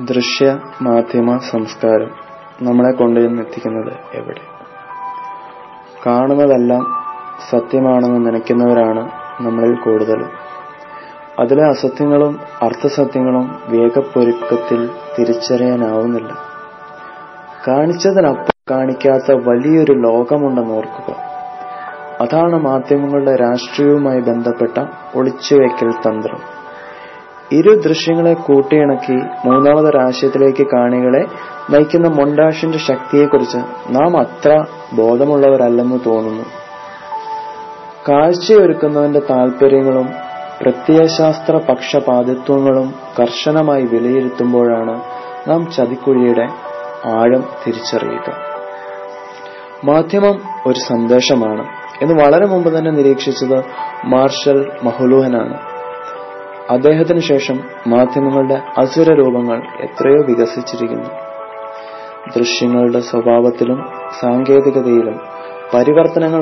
ദൃശ്യ മാധ്യമ സംസ്കാരം നമ്മളെ കൊണ്ടുചെന്ന് എത്തിക്കുന്നത് എവിടെ? കാണുന്നതെല്ലാം സത്യമാണെന്ന് നനയ്ക്കുന്നവരാണ് നമ്മളിൽ കൂടുതൽ അതിലെ അസത്യങ്ങളും അർത്ഥസത്യങ്ങളും വേഗപ്പൊരുക്കത്തിൽ തിരിച്ചറിയാനാവുന്നില്ല. കാണിച്ചതിനപ്പുറം കാണിക്കാത്ത വലിയൊരു ലോകമുണ്ടെന്ന് ഓർക്കുക. അതാണ് മാധ്യമങ്ങളുടെ രാഷ്ട്രീയവുമായി ബന്ധപ്പെട്ട ഒളിച്ചുവെക്കൽ തന്ത്രം. ഇരു ദൃശ്യങ്ങളെ കൂട്ടിയിണക്കി മൂന്നാമതൊരാശയത്തിലേക്ക് കാണികളെ നയിക്കുന്ന മൊണ്ടാഷിന്റെ ശക്തിയെക്കുറിച്ച് നാം അത്ര ബോധമുള്ളവരല്ലെന്ന് തോന്നുന്നു. കാഴ്ചയൊരുക്കുന്നവന്റെ താല്പര്യങ്ങളും പ്രത്യയശാസ്ത്ര പക്ഷപാതിത്വങ്ങളും കർശനമായി വിലയിരുത്തുമ്പോഴാണ് നാം ചതിക്കുഴിയുടെ ആഴം തിരിച്ചറിയുക. മാധ്യമം ഒരു സന്ദേശമാണ് എന്ന് വളരെ മുമ്പ് തന്നെ നിരീക്ഷിച്ചത് മാർഷൽ മഹുലൂഹനാണ്. അദ്ദേഹത്തിന് ശേഷം മാധ്യമങ്ങളുടെ അസുര രൂപങ്ങൾ എത്രയോ വികസിച്ചിരിക്കുന്നു. ദൃശ്യങ്ങളുടെ സ്വഭാവത്തിലും സാങ്കേതികതയിലും പരിവർത്തനങ്ങൾ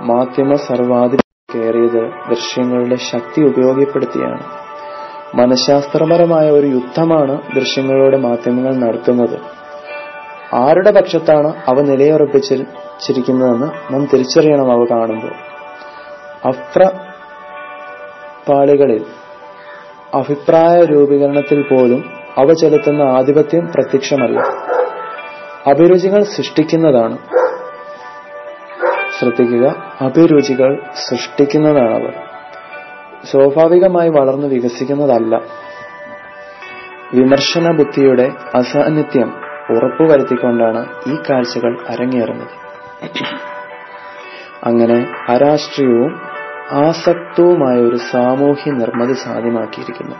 മാധ്യമ സർവാധി കയറിയത് ദൃശ്യങ്ങളുടെ ശക്തി ഉപയോഗപ്പെടുത്തിയാണ്. മനഃശാസ്ത്രപരമായ ഒരു യുദ്ധമാണ് ദൃശ്യങ്ങളുടെ മാധ്യമങ്ങൾ നടത്തുന്നത്. ആരുടെ പക്ഷത്താണ് അവ നിലയുറപ്പിച്ചിരിക്കുന്നതെന്ന് നാം തിരിച്ചറിയണം അവ കാണുമ്പോൾ. അഫ്ര പാളികളിൽ. അഭിപ്രായ രൂപീകരണത്തിൽ പോലും അവ ചെലുത്തുന്ന ആധിപത്യം പ്രത്യക്ഷമല്ല. അഭിരുചികൾ സൃഷ്ടിക്കുന്നതാണ്. ശ്രദ്ധിക്കുക അഭിരുചികൾ സൃഷ്ടിക്കുന്നതാണ് അവർ സ്വാഭാവികമായി വളർന്നു വികസിക്കുന്നതല്ല. വിമർശന ബുദ്ധിയുടെ അസാന്നിധ്യം ഉറപ്പുവരുത്തിക്കൊണ്ടാണ് ഈ കാഴ്ചകൾ അരങ്ങേറുന്നത്. അങ്ങനെ അരാഷ്ട്രീയവും ആസക്തവുമായ ഒരു സാമൂഹ്യ നിർമ്മിതി സാധ്യമാക്കിയിരിക്കുന്നു.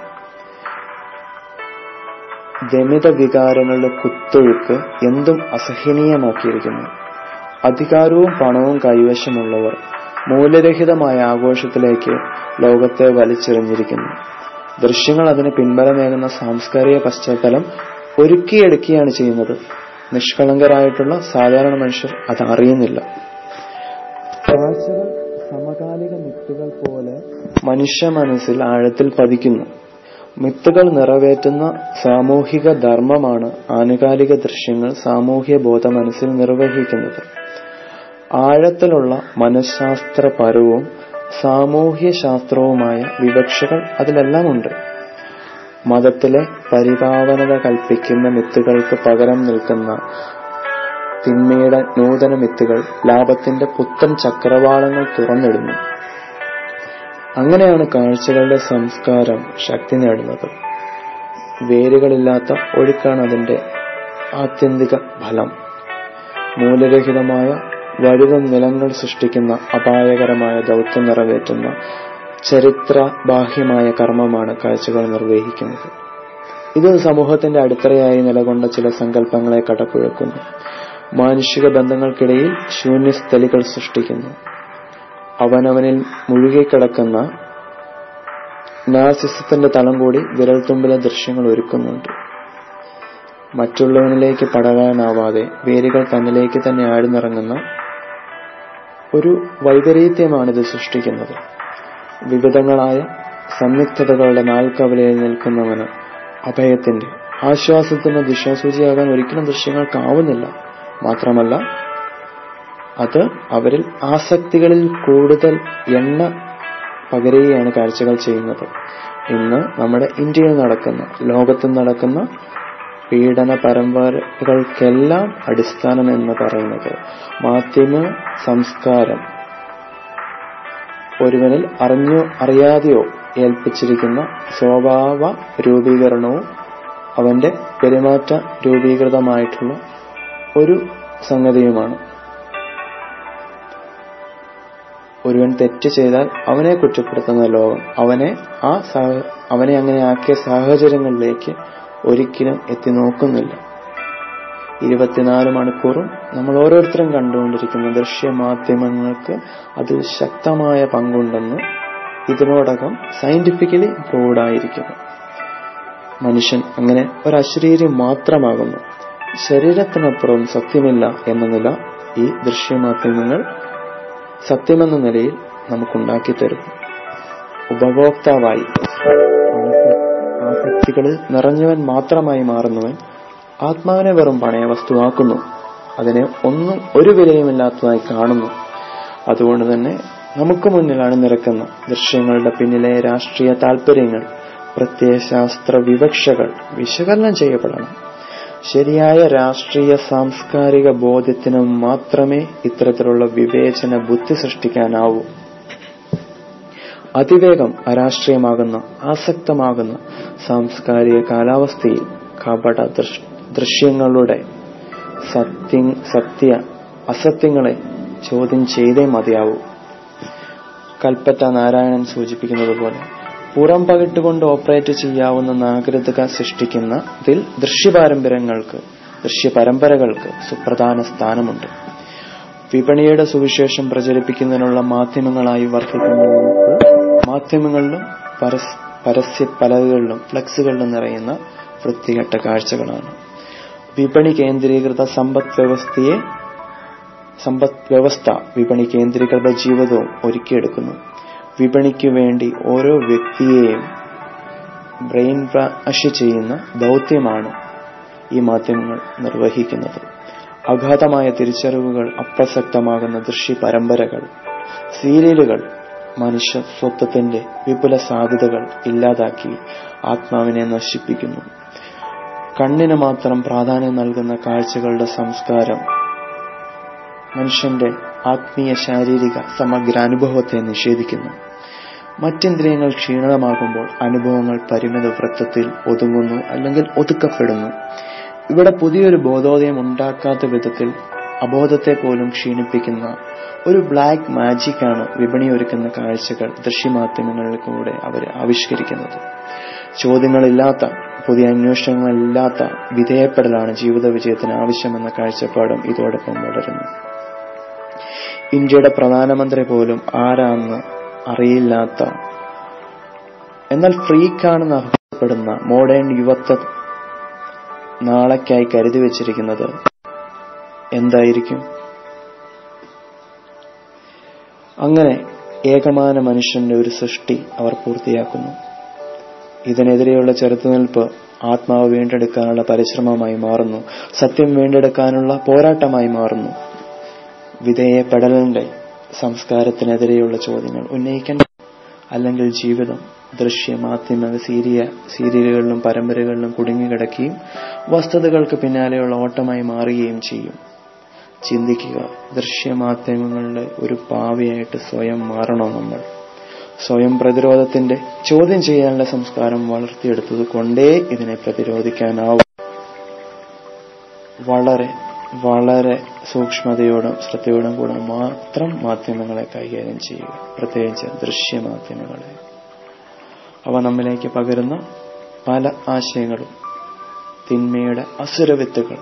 ദമിത വികാരങ്ങളുടെ കുത്തൊഴുക്ക് എന്തും അസഹനീയമാക്കിയിരിക്കുന്നു. അധികാരവും പണവും കൈവശമുള്ളവർ മൂല്യരഹിതമായ ആഘോഷത്തിലേക്ക് ലോകത്തെ വലിച്ചെറിഞ്ഞിരിക്കുന്നു. ദൃശ്യങ്ങൾ അതിന് പിൻബലമേകുന്ന സാംസ്കാരിക പശ്ചാത്തലം ഒരുക്കിയെടുക്കുകയാണ് ചെയ്യുന്നത്. നിഷ്കളങ്കരായിട്ടുള്ള സാധാരണ മനുഷ്യർ അത് അറിയുന്നില്ല കാഴ്ചകൾ മിത്തുകൾ പോലെ മനുഷ്യ മനസ്സിൽ ആഴത്തിൽ പതിക്കുന്നു. മിത്തുകൾ നിറവേറ്റുന്ന സാമൂഹിക ധർമ്മമാണ് ആനുകാലിക ദൃശ്യങ്ങൾ സാമൂഹ്യ ബോധ മനസ്സിൽ നിർവഹിക്കുന്നത്. ആഴത്തിലുള്ള മനഃശാസ്ത്രപരവും സാമൂഹ്യ ശാസ്ത്രവുമായ വിവക്ഷകൾ അതിലെല്ലാം ഉണ്ട്. മതത്തിലെ പരിഭാവനത കൽപ്പിക്കുന്ന മിത്തുകൾക്ക് പകരം നിൽക്കുന്ന തിന്മയുടെ നൂതന മിത്തുകൾ ലാഭത്തിന്റെ പുത്തൻ ചക്രവാളങ്ങൾ തുറന്നിടുന്നു. അങ്ങനെയാണ് കാഴ്ചകളുടെ സംസ്കാരം ശക്തി നേടുന്നത്. വേരുകളില്ലാത്ത ഒഴുക്കാണ് അതിന്റെ ആത്യന്തിക ഫലം. മൂലരഹിതമായ വഴുതും നിലങ്ങൾ സൃഷ്ടിക്കുന്ന അപായകരമായ ദൗത്യം നിറവേറ്റുന്ന ചരിത്ര ബാഹ്യമായ കർമ്മമാണ് കാഴ്ചകൾ നിർവഹിക്കുന്നത്. ഇത് സമൂഹത്തിന്റെ അടിത്തറയായി നിലകൊണ്ട ചില സങ്കല്പങ്ങളെ കടപ്പുഴക്കുന്നു. മാനുഷിക ബന്ധങ്ങൾക്കിടയിൽ ശൂന്യസ്ഥലികൾ സൃഷ്ടിക്കുന്നു. അവനവനിൽ മുഴുകിക്കിടക്കുന്ന നാസിസത്തിന്റെ തളം കൂടി വിരൽത്തുമ്പിലെ ദൃശ്യങ്ങൾ ഒരുക്കുന്നുണ്ട്. മറ്റുള്ളവനിലേക്ക് പടരാനാവാതെ വേരുകൾ തന്നിലേക്ക് തന്നെ ആഴ്ന്നിറങ്ങുന്ന ഒരു വൈപരീത്യമാണിത് സൃഷ്ടിക്കുന്നത്. വിവിധങ്ങളായ സംയുക്തതകളുടെ നാൽക്കവലയിൽ നിൽക്കുന്നവന് അഭയത്തിന്റെ ആശ്വാസത്തിന്റെ ദിശാസൂചിയാകാൻ ഒരിക്കലും ദൃശ്യങ്ങൾക്കാവുന്നില്ല. മാത്രമല്ല അത് അവരിൽ ആസക്തികളിൽ കൂടുതൽ എണ്ണ പകരുകയാണ് കാഴ്ചകൾ ചെയ്യുന്നത്. ഇന്ന് നമ്മുടെ ഇന്ത്യയിൽ നടക്കുന്ന ലോകത്ത് നടക്കുന്ന പീഡന പരമ്പരകൾക്കെല്ലാം അടിസ്ഥാനം എന്ന് പറയുന്നത് മാധ്യമ സംസ്കാരം. ഒരുവനിൽ അറിഞ്ഞോ അറിയാതെയോ ഏൽപ്പിച്ചിരിക്കുന്ന സ്വഭാവ രൂപീകരണവും അവന്റെ പെരുമാറ്റ രൂപീകൃതമായിട്ടുള്ള ഒരു സംഗതിയുമാണ്. ഒരുവൻ തെറ്റ് ചെയ്താൽ അവനെ കുറ്റപ്പെടുത്തുന്ന ലോകം. അവനെ ആ അവനെ അങ്ങനെ ആക്കിയ സാഹചര്യങ്ങളിലേക്ക് ഒരിക്കലും എത്തി നോക്കുന്നില്ല ഇരുപത്തിനാല് മണിക്കൂറും നമ്മൾ ഓരോരുത്തരും കണ്ടുകൊണ്ടിരിക്കുന്ന ദൃശ്യമാധ്യമങ്ങൾക്ക് അതിൽ ശക്തമായ പങ്കുണ്ടെന്ന് ഇതിനോടകം സയന്റിഫിക്കലി പ്രൂവ്ഡായിരിക്കുന്നു മനുഷ്യൻ അങ്ങനെ ഒരു മാത്രമാകുന്നു. ശരീരത്തിനപ്പുറം സത്യമില്ല എന്ന നില ഈ ദൃശ്യമാധ്യമങ്ങൾ സത്യമെന്ന നിലയിൽ നമുക്കുണ്ടാക്കി തരുന്നു ഉപഭോക്താവായി ആസക്തികളിൽ നിറഞ്ഞവൻ മാത്രമായി മാറുന്നവൻ ആത്മാവിനെ വെറും പണയ വസ്തുവാക്കുന്നു അതിനെ ഒന്നും ഒരു വിലയുമില്ലാത്തതായി കാണുന്നു. അതുകൊണ്ട് തന്നെ നമുക്ക് മുന്നിലാണ് നിരക്കുന്ന ദൃശ്യങ്ങളുടെ പിന്നിലെ രാഷ്ട്രീയ താല്പര്യങ്ങൾ പ്രത്യയശാസ്ത്ര വിവക്ഷകൾ വിശകലനം ചെയ്യപ്പെടണം. ശരിയായ രാഷ്ട്രീയ സാംസ്കാരിക ബോധ്യത്തിന് മാത്രമേ ഇത്തരത്തിലുള്ള വിവേചന ബുദ്ധി സൃഷ്ടിക്കാനാവൂ. അതിവേഗം അരാഷ്ട്രീയമാകുന്ന ആസക്തമാകുന്ന സാംസ്കാരിക കാലാവസ്ഥയിൽ കപട ദൃശ്യങ്ങളുടെ സത്യ സത്യ അസത്യങ്ങളെ ചോദ്യം ചെയ്തേ മതിയാവൂ. കൽപ്പറ്റ നാരായണൻ സൂചിപ്പിക്കുന്നത് പോലെ പുറം പകിട്ടുകൊണ്ട് ഓപ്പറേറ്റ് ചെയ്യാവുന്ന നാഗരികത സൃഷ്ടിക്കുന്നതിൽ ദൃശ്യപാരമ്പര്യങ്ങൾക്ക് ദൃശ്യപരമ്പരകൾക്ക് സുപ്രധാന സ്ഥാനമുണ്ട്. വിപണിയുടെ സുവിശേഷം പ്രചരിപ്പിക്കുന്നതിനുള്ള മാധ്യമങ്ങളായി വർദ്ധിക്കുന്ന മാധ്യമങ്ങളിലും പരസ്യ പലകകളിലും ഫ്ലക്സുകളിലും നിറയുന്ന വൃത്തികെട്ട കാഴ്ചകളാണ്. വിപണി കേന്ദ്രീകൃത സമ്പദ് വ്യവസ്ഥയെ സമ്പദ് വ്യവസ്ഥ വിപണി കേന്ദ്രീകൃത ജീവിതവും ഒരുക്കിയെടുക്കുന്നു. വിപണിക്ക് വേണ്ടി ഓരോ വ്യക്തിയെയും ബ്രെയിൻ വാഷ് ചെയ്യുന്ന ദൗത്യമാണ് ഈ മാധ്യമങ്ങൾ നിർവഹിക്കുന്നത്. അഗാധമായ തിരിച്ചറിവുകൾ അപ്രസക്തമാകുന്ന ദൃശ്യ പരമ്പരകൾ സീരിയലുകൾ മനുഷ്യ സ്വത്വത്തിന്റെ വിപുല സാധ്യതകൾ ഇല്ലാതാക്കി ആത്മാവിനെ നശിപ്പിക്കുന്നു. കണ്ണിന് മാത്രം പ്രാധാന്യം നൽകുന്ന കാഴ്ചകളുടെ സംസ്കാരം മനുഷ്യന്റെ ആത്മീയ ശാരീരിക സമഗ്രാനുഭവത്തെ നിഷേധിക്കുന്നു. മറ്റിന്ദ്രിയങ്ങൾ ക്ഷീണമാകുമ്പോൾ അനുഭവങ്ങൾ പരിമിത വൃത്തത്തിൽ ഒതുങ്ങുന്നു അല്ലെങ്കിൽ ഒതുക്കപ്പെടുന്നു. ഇവിടെ പുതിയൊരു ബോധോദയം ഉണ്ടാക്കാത്ത വിധത്തിൽ അബോധത്തെ പോലും ക്ഷീണിപ്പിക്കുന്ന ഒരു ബ്ലാക്ക് മാജിക്കാണ് വിപണി ഒരുക്കുന്ന കാഴ്ചകൾ ദൃശ്യമാധ്യമങ്ങളിലൂടെ അവർ ആവിഷ്കരിക്കുന്നത്. ചോദ്യങ്ങളില്ലാത്ത പുതിയ അന്വേഷണങ്ങളില്ലാത്ത വിധേയപ്പെടലാണ് ജീവിത വിജയത്തിന് ആവശ്യമെന്ന കാഴ്ചപ്പാടും ഇതോടൊപ്പം വളരുന്നു. ഇന്ത്യയുടെ പ്രധാനമന്ത്രി പോലും ആരാന്ന് അറിയില്ലാത്ത എന്നാൽ ഫ്രീക്കാണെന്ന് അർഹപ്പെടുന്ന മോഡേൺ യുവത്വ നാളേക്കായി കരുതി വച്ചിരിക്കുന്നത് എന്തായിരിക്കും? അങ്ങനെ ഏകമാന മനുഷ്യന്റെ ഒരു സൃഷ്ടി അവർ പൂർത്തിയാക്കുന്നു. ഇതിനെതിരെയുള്ള ചെറുത്തുനിൽപ്പ് ആത്മാവ് വീണ്ടെടുക്കാനുള്ള പരിശ്രമമായി മാറുന്നു. സത്യം വീണ്ടെടുക്കാനുള്ള പോരാട്ടമായി മാറുന്നു. വിധേയപ്പെടലിന്റെ സംസ്കാരത്തിനെതിരെയുള്ള ചോദ്യങ്ങൾ. ഉന്നയിക്കേണ്ട അല്ലെങ്കിൽ ജീവിതം ദൃശ്യ മാധ്യമ സീരിയ സീരിയലുകളിലും പരമ്പരകളിലും കുടുങ്ങിക്കിടക്കുകയും വസ്തുതകൾക്ക് പിന്നാലെയുള്ള ഓട്ടമായി മാറുകയും ചെയ്യും. ചിന്തിക്കുക ദൃശ്യമാധ്യമങ്ങളുടെ ഒരു പാവയായിട്ട് സ്വയം മാറണോ നമ്മൾ? സ്വയം പ്രതിരോധത്തിന്റെ ചോദ്യം ചെയ്യാനുള്ള സംസ്കാരം വളർത്തിയെടുത്തത് കൊണ്ടേ ഇതിനെ പ്രതിരോധിക്കാനാവും. വളരെ വളരെ സൂക്ഷ്മതയോടും ശ്രദ്ധയോടും കൂടെ മാത്രം മാധ്യമങ്ങളെ കൈകാര്യം ചെയ്യുക. പ്രത്യേകിച്ച് ദൃശ്യമാധ്യമങ്ങളെ. അവ നമ്മിലേക്ക് പകരുന്ന പല ആശയങ്ങളും തിന്മയുടെ അസുരവിത്തുകൾ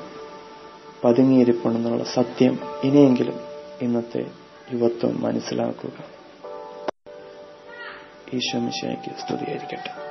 പതുങ്ങിയിരിപ്പുണ്ടെന്നുള്ള സത്യം ഇനിയെങ്കിലും ഇന്നത്തെ യുവത്വം മനസ്സിലാക്കുക. ഈശോ മിശയ്ക്ക് സ്തുതിയായിരിക്കട്ടെ.